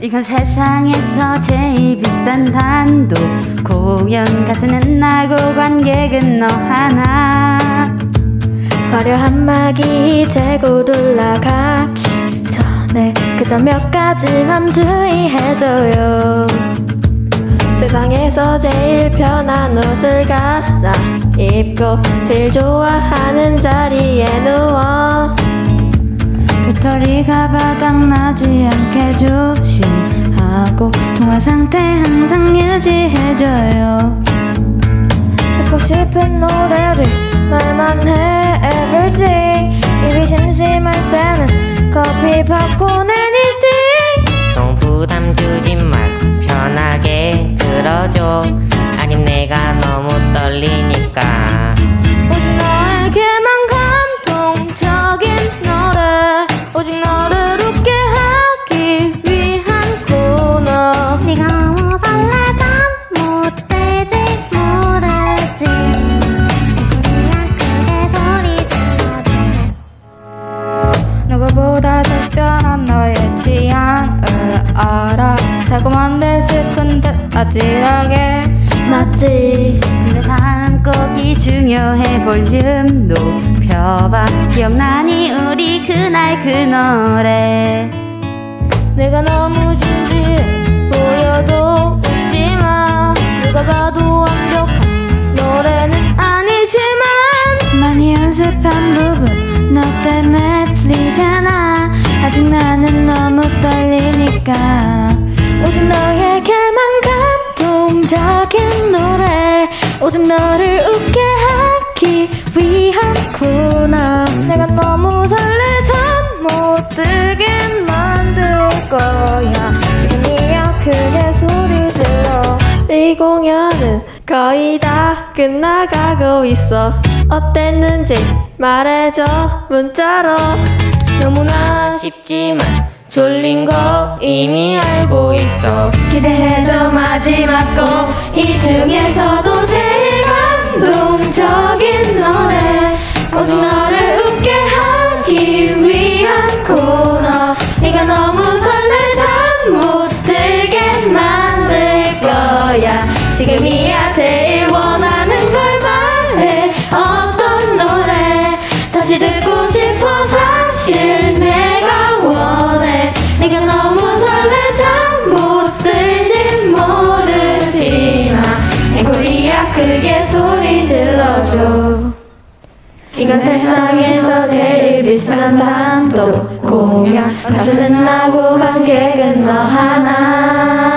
이건 세상에서 제일 비싼 단독 공연 가수는 나고 관객은 너 하나. 화려한 막이 곧 올라가기 전에 그저 몇 가지만 주의해줘요. 세상에서 제일 편한 옷을 갈아 입고 제일 좋아하는 자리에 누워. 배터리가 바닥나지 않게 조심하고 통화 상태 항상 유지해줘요. 듣고 싶은 노래를 말만 해 everyday 입이 심심할 때는 커피 바꾸는 이팅 너무 부담 주지 말 아찔하게 맞지 근데 다음 곡이 중요해 볼륨 높여봐. 기억나니 우리 그날 그 노래? 내가 너무 진지해 보여도 웃지마 누가 봐도 완벽한 노래는 아니지만 많이 연습한 부분 너 때문에 틀리잖아. 아직 나는 너무 떨리니까 너를 웃게 하기 위한 코너 내가 너무 설레서 못 들게 만들 거야. 지금이야 크게 소리 질러. 이 공연은 거의 다 끝나가고 있어. 어땠는지 말해줘 문자로. 너무나 쉽지만 졸린 거 이미 알고 있어. 기대해줘 마지막 곡이 중에서도 제 이건 세상에서 제일 비싼 단독 공연. 가수는 나고 관객은 너 하나